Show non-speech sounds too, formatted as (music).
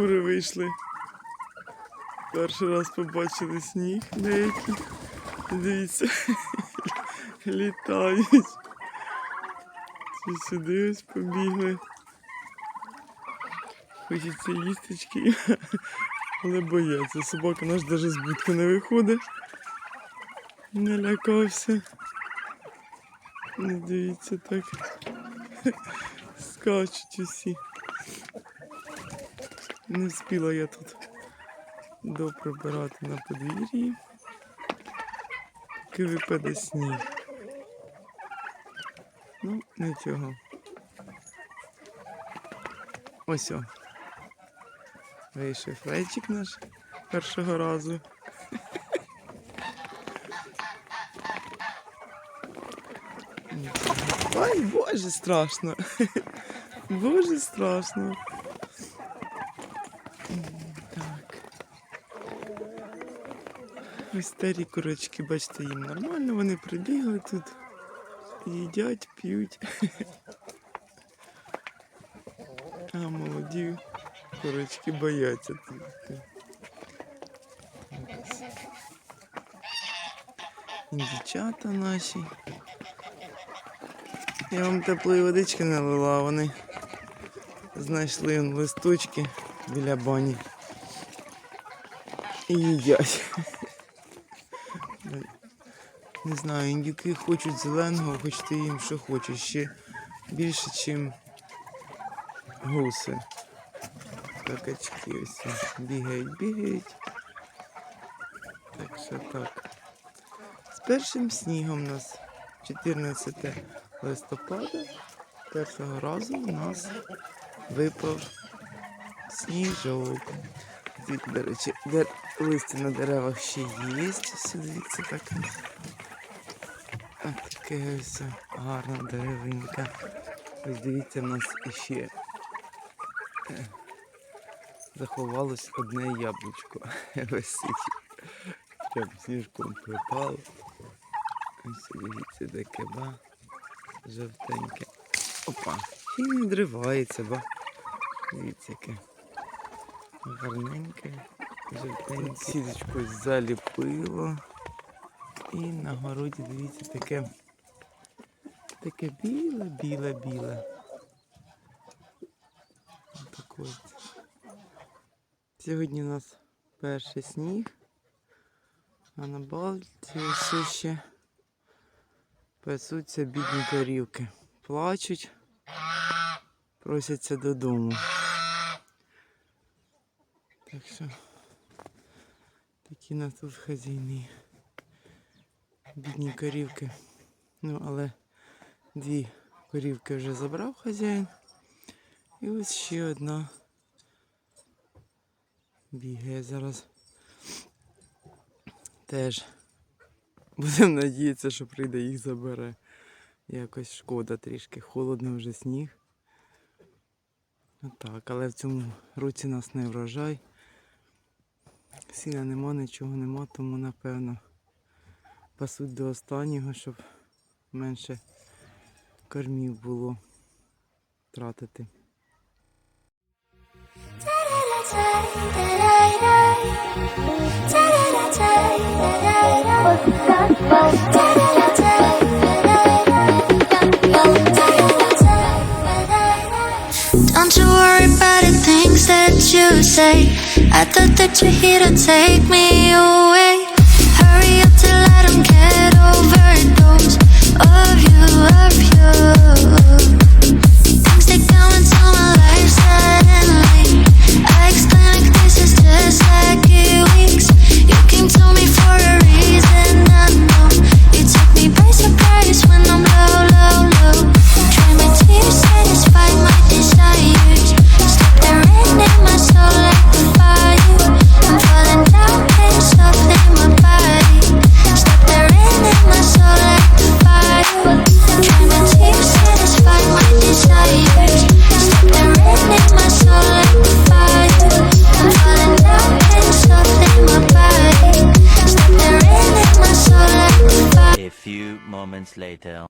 вийшли. Перший раз побачили сніг деякий. Дивіться, (laughs) літають. Ці сюди ось побігли. Хочеться їстечки, (laughs) але бояться. Собака наш навіть з будки не виходить. Не лякався. Ну, дивіться так. (laughs) Скачуть усі. Не встигла я тут доприбирати на подвір'ї. Поки випаде сніг. Ну, нічого. Ось о. Вийшов флейчик наш першого разу. Ой, боже, страшно. (laughs) Боже, страшно. Ось старі курочки, бачите, їм нормально, вони прибігли тут. Їдять, п'ють. (laughs) А молоді курочки бояться тут. Дівчата наші. Я вам теплої водички налила, вони знайшли листочки біля бані і їдять. (laughs) Не знаю, індюки хочуть зеленого, хоч ти їм що хочеш, ще більше, ніж гуси. Какачки ось бігають, бігають. Так що так. З першим снігом у нас 14 листопада. Першого разу у нас випав сніжок. Тут, до речі, де листя на деревах ще є. Ось Дивіться так. Таке ось гарна деревинка. Ось дивіться, в нас ще е, заховалось одне яблучко. (laughs) Висить. Прям сніжком припало. Ось дивіться, де кеба. Жовтеньке. Опа. І не дривається, ба. Дивіться, яке. Гарненьке. Сіточку заліпило. І на городі, дивіться, таке. Таке біле, біле, біле. Отак ось. Сьогодні у нас перший сніг. А на балці все ще пасуться бідні корівки. Плачуть, просяться додому. Так що такі нас тут хазяйни. Бідні корівки. Ну, але дві корівки вже забрав хазяїн. І ось ще одна бігає зараз. Теж будемо надіятися, що прийде їх забере. Якось шкода трішки. Холодно вже сніг. Отак, але в цьому році нас не врожай. Сіна нема, нічого нема, тому напевно пасуть до останнього, щоб менше кормів було тратити. Don't you worry about the things that you say. I thought that you're here to take me away. moments later.